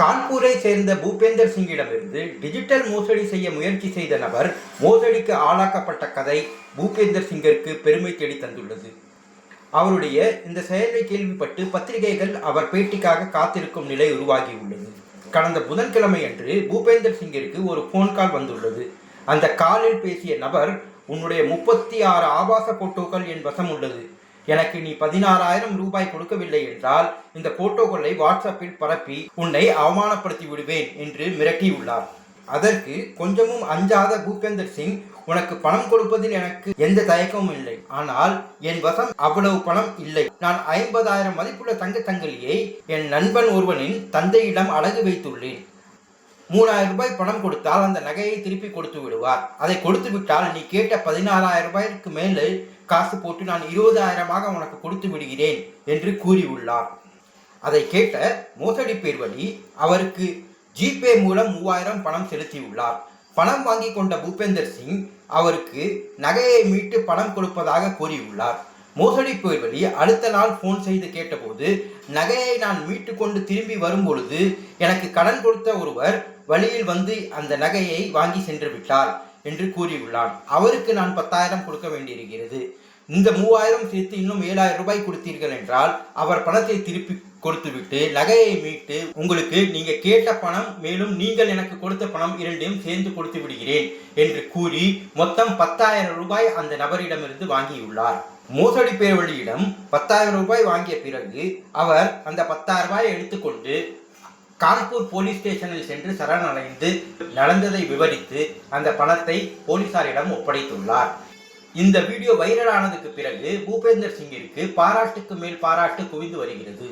கான்பூரை சேர்ந்த பூபேந்தர் சிங்கிடமிருந்து டிஜிட்டல் மோசடி செய்ய முயற்சி செய்த நபர் மோசடிக்கு ஆளாக்கப்பட்ட கதை பூபேந்தர் சிங்கிற்கு பெருமை தேடி தந்துள்ளது. அவருடைய இந்த செயலை கேள்விப்பட்டு பத்திரிகைகள் அவர் பேட்டிக்காக காத்திருக்கும் நிலை உருவாகியுள்ளது. கடந்த புதன்கிழமை அன்று பூபேந்தர் சிங்கிற்கு ஒரு ஃபோன் கால் வந்துள்ளது. அந்த காலில் பேசிய நபர் உன்னுடைய முப்பத்தி ஆறு ஆபாச போட்டோக்கள் என் வசம் உள்ளது. எனக்கு நீ பதினாறாயிரம் ரூபாய் கொடுக்கவில்லை என்றால் இந்த போட்டோக்களை வாட்ஸ்அப்பில் பரப்பி உன்னை அவமானப்படுத்தி விடுவேன் என்று மிரட்டியுள்ளார். அதற்கு கொஞ்சமும் அஞ்சாத பூபேந்தர் சிங் உனக்கு பணம் கொடுப்பதில் எனக்கு எந்த தயக்கமும் இல்லை. ஆனால் என் வசம் அவ்வளவு பணம் இல்லை. நான் ஐம்பதாயிரம் மதிப்புள்ள தங்க தங்கலியை என் நண்பன் ஒருவனின் தந்தையிடம் அழகு வைத்துள்ளேன். மூணாயிரம் ரூபாய் பணம் கொடுத்தால் அந்த நகையை திருப்பி கொடுத்து விடுவார். அதை கொடுத்து விட்டால் நீ கேட்ட பதினாறாயிரம் ரூபாய்க்கு மேலே காசு போட்டு நான் இருபதாயிரமாக உனக்கு கொடுத்து விடுகிறேன் என்று கூறியுள்ளார். அதை கேட்ட மோசடி பேர் வழி அவருக்கு ஜிபே மூலம் மூவாயிரம் பணம் செலுத்தியுள்ளார். பணம் வாங்கி கொண்ட பூபேந்தர் சிங் அவருக்கு நகையை மீட்டு பணம் கொடுப்பதாக கூறியுள்ளார். மோசடி பேர் வழி அடுத்த நாள் ஃபோன் செய்து கேட்டபோது நகையை நான் மீட்டு கொண்டு திரும்பி வரும்பொழுது எனக்கு கடன் கொடுத்த ஒருவர் வழியில் வந்து அந்த நகையை வாங்கி சென்று விட்டார் என்று கூறியுள்ளான். அவருக்கு நான் பத்தாயிரம் கொடுக்க வேண்டியிருக்கிறது. இந்த மூவாயிரம் சேர்த்து இன்னும் ஏழாயிரம் ரூபாய் கொடுத்தீர்கள் என்றால் அவர் பணத்தை திருப்பி கொடுத்துவிட்டு நகையை மீட்டு உங்களுக்கு நீங்க கேட்ட பணம் மேலும் நீங்கள் எனக்கு கொடுத்த பணம் இரண்டையும் சேர்ந்து கொடுத்து விடுகிறேன் என்று கூறி மொத்தம் பத்தாயிரம் ரூபாய் அந்த நபரிடமிருந்து வாங்கியுள்ளார். மோசடி பேர்வழியிடம் பத்தாயிரம் ரூபாய் வாங்கிய பிறகு அவர் அந்த பத்தாயிரம் ரூபாயை எடுத்துக்கொண்டு கான்பூர் போலீஸ் ஸ்டேஷனில் சென்று சரணடைந்து நடந்ததை விவரித்து அந்த பணத்தை போலீசாரிடம் ஒப்படைத்துள்ளார். இந்த வீடியோ வைரலானதுக்கு பிறகு பூபேந்தர் சிங்கிற்கு பாராட்டுக்கு மேல் பாராட்டு குவிந்து வருகிறது.